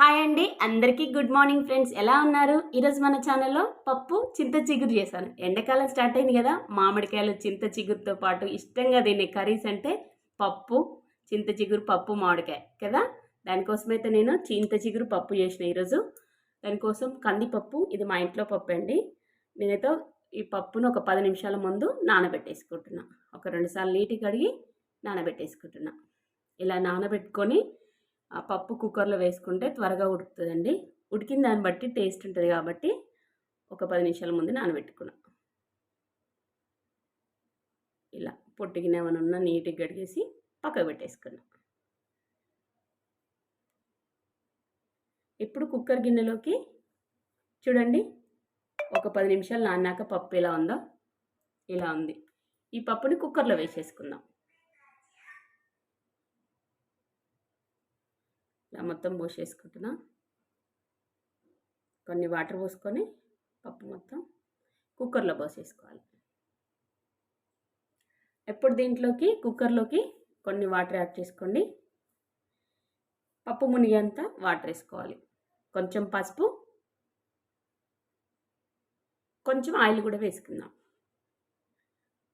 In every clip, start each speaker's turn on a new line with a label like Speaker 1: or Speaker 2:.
Speaker 1: Hi అండి అందరికీ good morning friends. ఎలా ఉన్నారు? ఈరోజు మన ఛానల్లో పప్పు చింత చిగురు చేశాను. ఎండాకాలం స్టార్ట్ అయింది కదా మామిడికాయలు చింత చిగురుతో పాటు ఇష్టంగా తినే కర్రీస్ అంటే పప్పు చింత చిగురు పప్పు మామిడికాయ కదా? దానికోసమైతే నేను చింత చిగురు పప్పు చేసిన ఈరోజు. దానికోసం కందిపప్పు ఇది మా ఇంట్లో పప్పు అండి. నేనైతే ఈ పప్పును ఒక పది నిమిషాల ముందు నానబెట్టేసుకుంటున్నా. ఒక రెండు సార్లు కడిగి నానబెట్టేసుకుంటున్నా. ఇలా నానబెట్టుకొని పప్పు కుక్కర్లో వేసుకుంటే త్వరగా ఉడుకుతుందండి. ఉడికిన దాన్ని బట్టి టేస్ట్ ఉంటుంది కాబట్టి ఒక పది నిమిషాల ముందు నానబెట్టుకున్నా. ఇలా పొట్టిగిన ఏమైనా ఉన్నా నీట్గా గడిగేసి పక్కకు పెట్టేసుకున్నా. ఇప్పుడు కుక్కర్ గిన్నెలోకి చూడండి ఒక పది నిమిషాలు నానాక పప్పు ఎలా ఉందో ఇలా ఉంది. ఈ పప్పుని కుక్కర్లో వేసేసుకుందాం. ఇలా మొత్తం పోసేసుకుంటున్నా. కొన్ని వాటర్ పోసుకొని పప్పు మొత్తం కుక్కర్లో పోసేసుకోవాలి. ఎప్పుడు దీంట్లోకి కుక్కర్లోకి కొన్ని వాటర్ యాడ్ చేసుకోండి. పప్పు మునిగేంత వాటర్ వేసుకోవాలి. కొంచెం పసుపు కొంచెం ఆయిల్ కూడా వేసుకుందాం.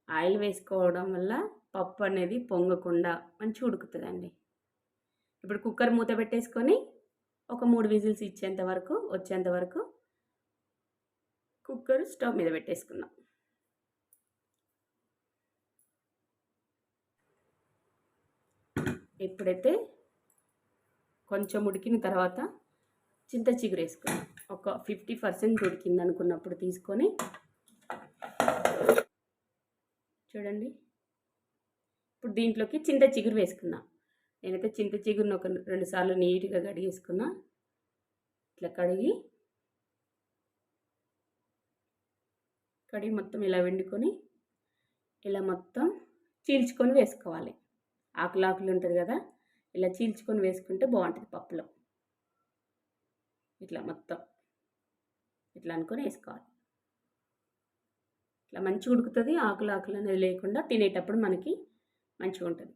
Speaker 1: ఆయిల్ వేసుకోవడం వల్ల పప్పు అనేది పొంగకుండా మంచి ఉడుకుతుందండి. ఇప్పుడు కుక్కర్ మూత పెట్టేసుకొని ఒక మూడు విజిల్స్ ఇచ్చేంత వరకు వచ్చేంత వరకు కుక్కర్ స్టవ్ మీద పెట్టేసుకుందాం. ఎప్పుడైతే కొంచెం ఉడికిన తర్వాత చింత చిగురు వేసుకున్నాం ఒక ఫిఫ్టీ పర్సెంట్ ఉడికింది అనుకున్నప్పుడు తీసుకొని చూడండి. ఇప్పుడు దీంట్లోకి చింత చిగురు వేసుకుందాం. నేనైతే చింత చిగురును ఒక రెండు సార్లు నీట్గా కడిగేసుకున్నా. ఇట్లా కడిగి కడిగి మొత్తం ఇలా వండుకొని ఇలా మొత్తం చీల్చుకొని వేసుకోవాలి. ఆకులు ఆకులు ఉంటుంది కదా ఇలా చీల్చుకొని వేసుకుంటే బాగుంటుంది పప్పులో. ఇట్లా మొత్తం ఇట్లా అనుకొని వేసుకోవాలి. ఇట్లా మంచిగా ఉడుకుతుంది ఆకులు ఆకులు అనేది లేకుండా తినేటప్పుడు మనకి మంచిగా ఉంటుంది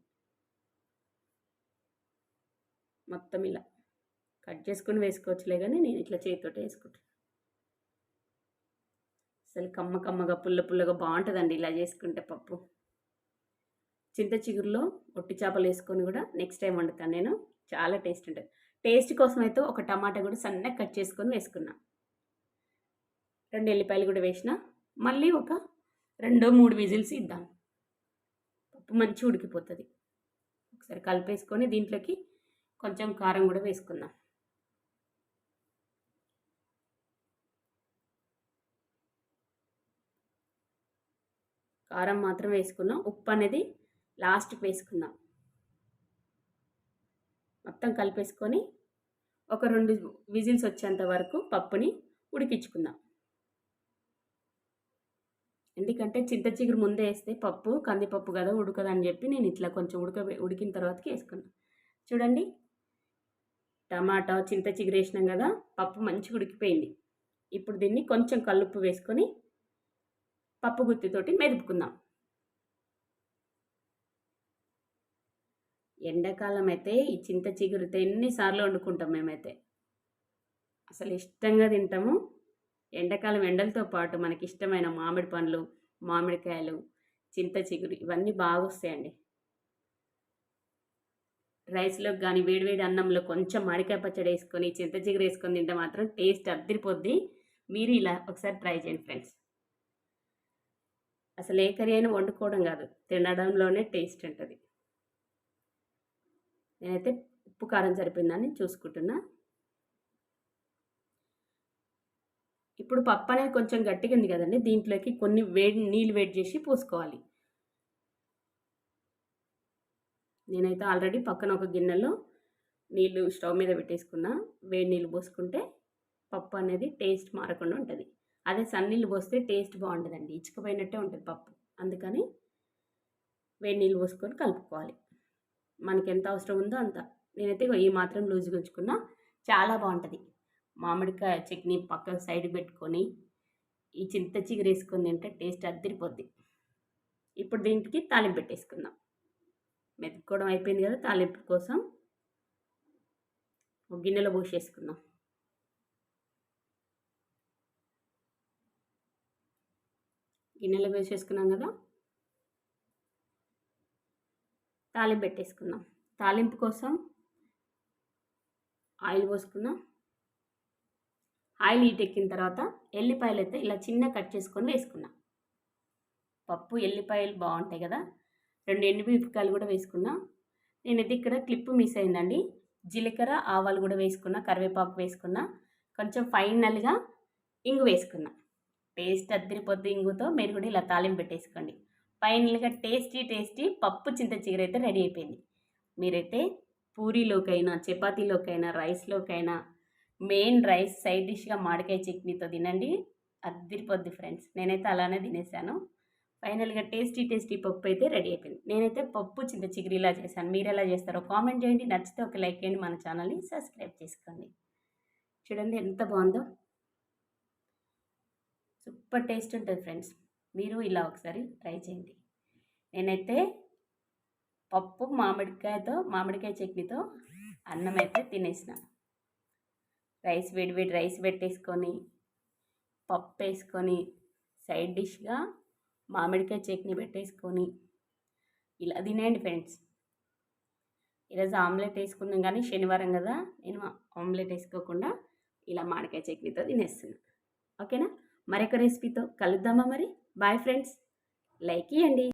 Speaker 1: మొత్తం ఇలా. కట్ చేసుకుని వేసుకోవచ్చులే కానీ నేను ఇట్లా చేతితో వేసుకుంటాను అసలు కమ్మ కమ్మగా పుల్ల పుల్లగా బాగుంటుందండి ఇలా చేసుకుంటే పప్పు. చింత చిగురులో ఒట్టి చేపలు వేసుకొని కూడా నెక్స్ట్ టైం వండుతాను నేను. చాలా టేస్ట్ ఉంటుంది. టేస్ట్ కోసం అయితే ఒక టమాటా కూడా సన్నగా కట్ చేసుకొని వేసుకున్నా. రెండు ఎల్లిపాయలు కూడా వేసిన మళ్ళీ ఒక రెండో మూడు విజిల్స్ ఇద్దాం. పప్పు మంచి ఉడికిపోతుంది. ఒకసారి కలిపేసుకొని దీంట్లోకి కొంచెం కారం కూడా వేసుకుందాం. కారం మాత్రం వేసుకున్నాం. ఉప్పు అనేది లాస్ట్కి వేసుకుందాం. మొత్తం కలిపేసుకొని ఒక రెండు విజిల్స్ వచ్చేంత వరకు పప్పుని ఉడికించుకుందాం. ఎందుకంటే చింత చిగురు ముందే వేస్తే పప్పు కందిపప్పు కదా ఉడకదని చెప్పి నేను ఇట్లా కొంచెం ఉడక ఉడికిన తర్వాతకి వేసుకున్నాను చూడండి టమాటా చింత చిగురేసినాం కదా పప్పు మంచిగా ఉడికిపోయింది. ఇప్పుడు దీన్ని కొంచెం కల్లుప్పు వేసుకొని పప్పు గుత్తితోటి మెదుపుకుందాం. ఎండాకాలం అయితే ఈ చింత చిగురుతో ఎన్నిసార్లు వండుకుంటాం మేమైతే. అసలు ఇష్టంగా తింటాము. ఎండాకాలం ఎండలతో పాటు మనకి ఇష్టమైన మామిడి పండ్లు మామిడికాయలు చింత చిగురు ఇవన్నీ బాగా వస్తాయండి. రైస్లో కానీ వేడివేడి అన్నంలో కొంచెం మాడికాయ పచ్చడి వేసుకొని చింతచిగురు వేసుకొని తింటే మాత్రం టేస్ట్ అద్దరిపోద్ది. మీరు ఇలా ఒకసారి ట్రై చేయండి ఫ్రెండ్స్. అసలు ఏ కర్రీ అయినా వండుకోవడం కాదు తినడంలోనే టేస్ట్ ఉంటుంది. నేనైతే ఉప్పు కారం సరిపోయిందని చూసుకుంటున్నా. ఇప్పుడు పప్పు అనేది కొంచెం గట్టిగా ఉంది కదండి దీంట్లోకి కొన్ని వేడి నీళ్ళు వేడి చేసి పోసుకోవాలి. నేనైతే ఆల్రెడీ పక్కన ఒక గిన్నెలో నీళ్ళు స్టవ్ మీద పెట్టేసుకున్నా. వేడి నీళ్ళు పోసుకుంటే పప్పు అనేది టేస్ట్ మారకుండా ఉంటుంది. అదే సన్నీళ్ళు పోస్తే టేస్ట్ బాగుంటుందండి ఇచ్చుకుపోయినట్టే ఉంటుంది పప్పు. అందుకని వేడి నీళ్ళు పోసుకొని కలుపుకోవాలి. మనకి ఎంత అవసరం ఉందో అంత. నేనైతే ఈ మాత్రం లూజ్గా ఉంచుకున్నా. చాలా బాగుంటుంది. మామిడికాయ చట్నీ పక్క సైడ్ పెట్టుకొని ఈ చింత చిగురేసుకొని తింటే టేస్ట్ అద్దరిపోద్ది. ఇప్పుడు దీనికి తాలింపు పెట్టేసుకుందాం. మెతుక్కోవడం అయిపోయింది కదా తాలింపు కోసం. ఒక గిన్నెలో పోసేసుకుందాం. గిన్నెలో వేసేసుకున్నాం కదా. తాలింపు పెట్టేసుకుందాం. తాలింపు కోసం ఆయిల్ పోసుకుందాం. ఆయిల్ హీట్ ఎక్కిన తర్వాత ఎల్లిపాయలు అయితే ఇలా చిన్న కట్ చేసుకొని వేసుకున్నాం పప్పు ఎల్లిపాయలు బాగుంటాయి కదా. రెండు ఎండుమిరపకాయలు కూడా వేసుకున్నా. నేనైతే ఇక్కడ క్లిప్ మిస్ అయిందండి. జీలకర్ర ఆవాలు కూడా వేసుకున్నా కరివేపాకు వేసుకున్నా కొంచెం ఫైనల్గా ఇంగు వేసుకున్నా. టేస్ట్ అద్దరిపోద్ది ఇంగుతో. మీరు కూడా ఇలా తాలింపు పెట్టేసుకోండి. ఫైనల్గా టేస్టీ టేస్టీ పప్పు చింత చిగురు అయితే రెడీ అయిపోయింది. మీరైతే పూరీలోకైనా చపాతీలోకైనా రైస్లోకైనా మెయిన్ రైస్ సైడ్ డిష్గా మామిడికాయ చట్నీతో తినండి. అద్దరిపోద్ది ఫ్రెండ్స్. నేనైతే అలానే తినేసాను. ఫైనల్గా టేస్టీ టేస్టీ పప్పు అయితే రెడీ అయిపోయింది. నేనైతే పప్పు చింత చిగురిలా చేశాను. మీరు ఎలా చేస్తారో కామెంట్ చేయండి. నచ్చితే ఒక లైక్ చేయండి. మన ఛానల్ని సబ్స్క్రైబ్ చేసుకోండి. చూడండి ఎంత బాగుందో. సూపర్ టేస్ట్ ఉంటుంది ఫ్రెండ్స్. మీరు ఇలా ఒకసారి ట్రై చేయండి. నేనైతే పప్పు మామిడికాయతో మామిడికాయ చట్నీతో అన్నం అయితే తినేసిన. రైస్ వేడి వేడి రైస్ పెట్టేసుకొని పప్పు వేసుకొని సైడ్ డిష్గా మామిడికాయ చట్నీ పెట్టేసుకొని ఇలా తినేయండి ఫ్రెండ్స్. ఈరోజు ఆమ్లెట్ వేసుకున్నాం కానీ శనివారం కదా నేను ఆమ్లెట్ వేసుకోకుండా ఇలా మామిడికాయ చట్నీతో తినేస్తున్నా. ఓకేనా? మరొక రెసిపీతో కలుద్దామా మరి? Bye friends. లైక్ ఇవ్వండి